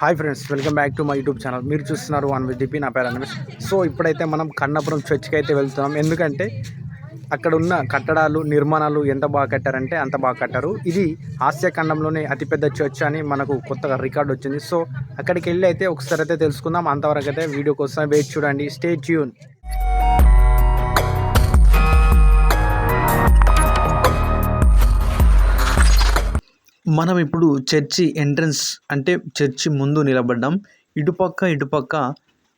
Hi friends welcome back to my YouTube channel. మీరు చూస్తున్నారు one with DP నా పేరు అనవేష్ సో ఇప్పుడైతే మనం కన్నపురం చర్చ్కి అయితే వెళ్తున్నాం. ఎందుకంటే అక్కడ ఉన్న కట్టడాలు నిర్మాణాలు ఎంత బాగా కట్టారంటే అంత బాగా కట్టారు. ఇది ఆసియా ఖండంలోనే అతిపెద్ద చర్చ్ అని మనకు కొత్తగా రికార్డ్ వచ్చింది. సో అక్కడికి వెళ్ళి అయితే ఒకసారి అయితే తెలుసుకుందాం. అంతవరకు అయితే వీడియో కోసం వెయిట్ చూడండి. Stay tune. మనం ఇప్పుడు చర్చి ఎంట్రన్స్ అంటే చర్చి ముందు నిలబడ్డాం. ఇటుపక్క ఇటుపక్క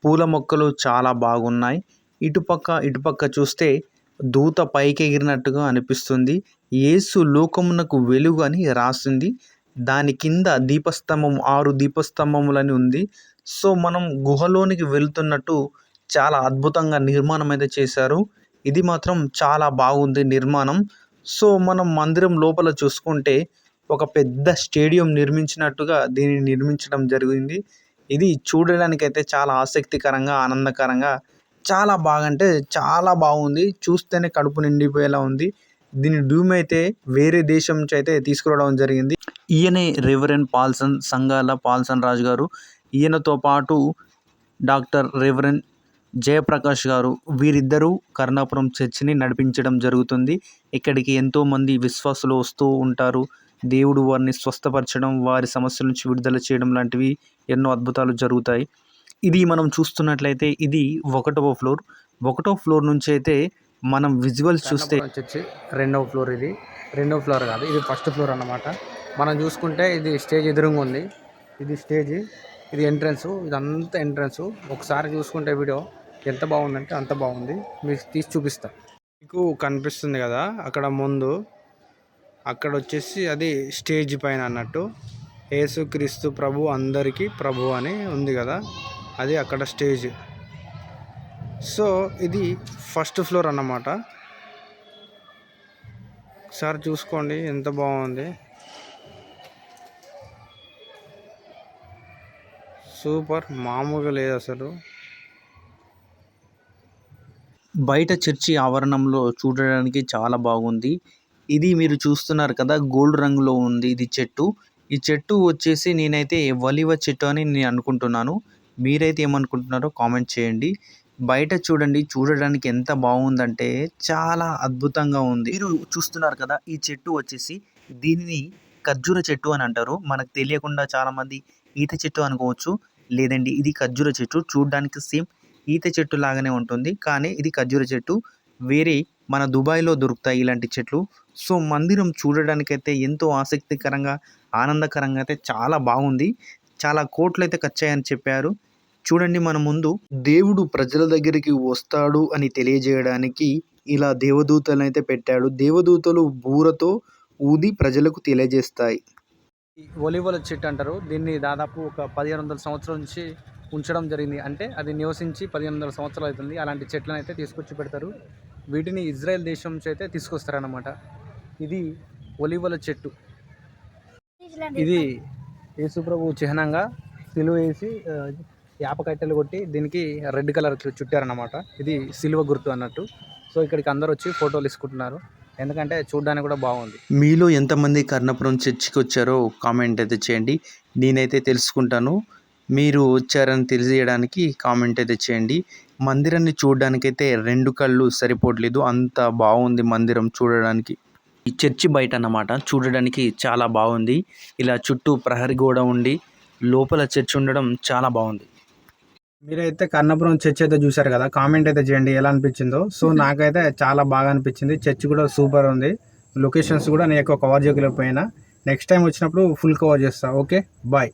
పూల మొక్కలు చాలా బాగున్నాయి. ఇటుపక్క ఇటుపక్క చూస్తే దూత పైకి ఎగిరినట్టుగా అనిపిస్తుంది. యేసు లోకమునకు వెలుగు అని రాసింది. దాని కింద దీపస్తంభం ఆరు దీపస్తంభములని ఉంది. సో మనం గుహలోనికి వెళ్తున్నట్టు చాలా అద్భుతంగా నిర్మాణం అయితే చేశారు. ఇది మాత్రం చాలా బాగుంది నిర్మాణం. సో మనం మందిరం లోపల చూసుకుంటే ఒక పెద్ద స్టేడియం నిర్మించినట్టుగా దీన్ని నిర్మించడం జరిగింది. ఇది చూడడానికి అయితే చాలా ఆసక్తికరంగా ఆనందకరంగా చాలా బాగా అంటే చాలా బాగుంది. చూస్తేనే కడుపు నిండిపోయేలా ఉంది. దీని డూమ్ అయితే వేరే దేశం నుంచి అయితే తీసుకురావడం జరిగింది. ఈయనే రెవరెన్ పాల్సన్ సంగాల పాల్సన్ రాజు గారు. ఈయనతో పాటు డాక్టర్ రెవరెన్ జయప్రకాష్ గారు వీరిద్దరూ కర్ణాపురం చర్చిని నడిపించడం జరుగుతుంది. ఇక్కడికి ఎంతోమంది విశ్వాసులు వస్తూ ఉంటారు. దేవుడు వారిని స్వస్థపరచడం వారి సమస్యల నుంచి విడుదల చేయడం లాంటివి ఎన్నో అద్భుతాలు జరుగుతాయి. ఇది మనం చూస్తున్నట్లయితే ఇది ఒకటవ ఫ్లోర్. ఒకటో ఫ్లోర్ నుంచి అయితే మనం విజువల్స్ చూస్తే రెండవ ఫ్లోర్ ఇది. రెండవ ఫ్లోర్ కాదు ఇది ఫస్ట్ ఫ్లోర్ అన్నమాట. మనం చూసుకుంటే ఇది స్టేజ్ ఎదురుగా ఉంది. ఇది స్టేజ్ ఇది ఎంట్రన్స్ ఇదంతా ఎంట్రన్స్. ఒకసారి చూసుకుంటే వీడియో ఎంత బాగుందంటే అంత బాగుంది. మీకు తీసి చూపిస్తా. మీకు కనిపిస్తుంది కదా అక్కడ ముందు అక్కడ వచ్చేసి అది స్టేజ్ పైన అన్నట్టు. యేసుక్రీస్తు ప్రభు అందరికీ ప్రభు అని ఉంది కదా అది అక్కడ స్టేజ్. సో ఇది ఫస్ట్ ఫ్లోర్ అన్నమాట. ఒకసారి చూసుకోండి ఎంత బాగుంది. సూపర్ మామూలుగా లేదు అసలు. బయట చర్చి ఆవరణంలో చూడడానికి చాలా బాగుంది. ఇది మీరు చూస్తున్నారు కదా గోల్డ్ రంగులో ఉంది ఇది చెట్టు. ఈ చెట్టు వచ్చేసి నేనైతే వలివ చెట్టు అని నేను అనుకుంటున్నాను. మీరైతే ఏమనుకుంటున్నారో కామెంట్ చేయండి. బయట చూడండి చూడడానికి ఎంత బాగుందంటే చాలా అద్భుతంగా ఉంది. మీరు చూస్తున్నారు కదా ఈ చెట్టు వచ్చేసి దీనిని ఖర్జూర చెట్టు అని అంటారు. మనకు తెలియకుండా చాలామంది ఈత చెట్టు అనుకోవచ్చు. లేదండి ఇది ఖర్జూర చెట్టు. చూడడానికి సేమ్ ఈత చెట్టు లాగానే ఉంటుంది. కానీ ఇది ఖర్జూర చెట్టు. వేరే మన దుబాయ్లో దొరుకుతాయి ఇలాంటి చెట్లు. సో మందిరం చూడడానికైతే ఎంతో ఆసక్తికరంగా ఆనందకరంగా అయితే చాలా బాగుంది. చాలా కోట్లు అయితే ఖర్చయ్యని చెప్పారు. చూడండి మన ముందు దేవుడు ప్రజల దగ్గరికి వస్తాడు అని తెలియజేయడానికి ఇలా దేవదూతలను అయితే పెట్టాడు. దేవదూతలు బూరతో ఊది ప్రజలకు తెలియజేస్తాయి. ఒలివల చెట్టు అంటారు. దీన్ని దాదాపు ఒక పదిహేను వందల సంవత్సరం నుంచి ఉంచడం జరిగింది. అంటే అది నివసించి పదిహేను వందల సంవత్సరాలు అవుతుంది. అలాంటి చెట్లను అయితే తీసుకొచ్చి పెడతారు. వీటిని ఇజ్రాయెల్ దేశం నుంచి అయితే తీసుకొస్తారన్నమాట. ఇది ఒలివల చెట్టు. ఇది యేసుప్రభు చిహ్నంగా సిలువ వేసి ఆ, యాప కట్టెలు కొట్టి దీనికి రెడ్ కలర్ చుట్టారన్నమాట. ఇది సిలువ గుర్తు అన్నట్టు. సో ఇక్కడికి అందరూ వచ్చి ఫోటోలు తీసుకుంటున్నారు. ఎందుకంటే చూడడానికి కూడా బాగుంది. మీలో ఎంతమంది కర్ణపురం చర్చికి వచ్చారో కామెంట్ అయితే చేయండి. నేనైతే తెలుసుకుంటాను. మీరు వచ్చారని తెలియజేయడానికి కామెంట్ అయితే చేయండి. మందిరాన్ని చూడడానికైతే రెండు కళ్ళు సరిపోవట్లేదు. అంత బాగుంది మందిరం చూడడానికి. ఈ చర్చి బయట అన్నమాట చూడడానికి చాలా బాగుంది. ఇలా చుట్టూ ప్రహరీ గోడ ఉండి లోపల చర్చి ఉండడం చాలా బాగుంది. మీరైతే కన్నపురం చర్చ్ అయితే చూసారు కదా? కామెంట్ అయితే చేయండి. ఎలా అనిపించిందో? సో నాకైతే చాలా బాగా అనిపించింది. చర్చ్ కూడా సూపర్ ఉంది. లొకేషన్స్ కూడా నేను ఎక్కువ కవర్ చేయలేకపోయినా. నెక్స్ట్ టైం వచ్చినప్పుడు ఫుల్ కవర్ చేస్తా. ఓకే? బాయ్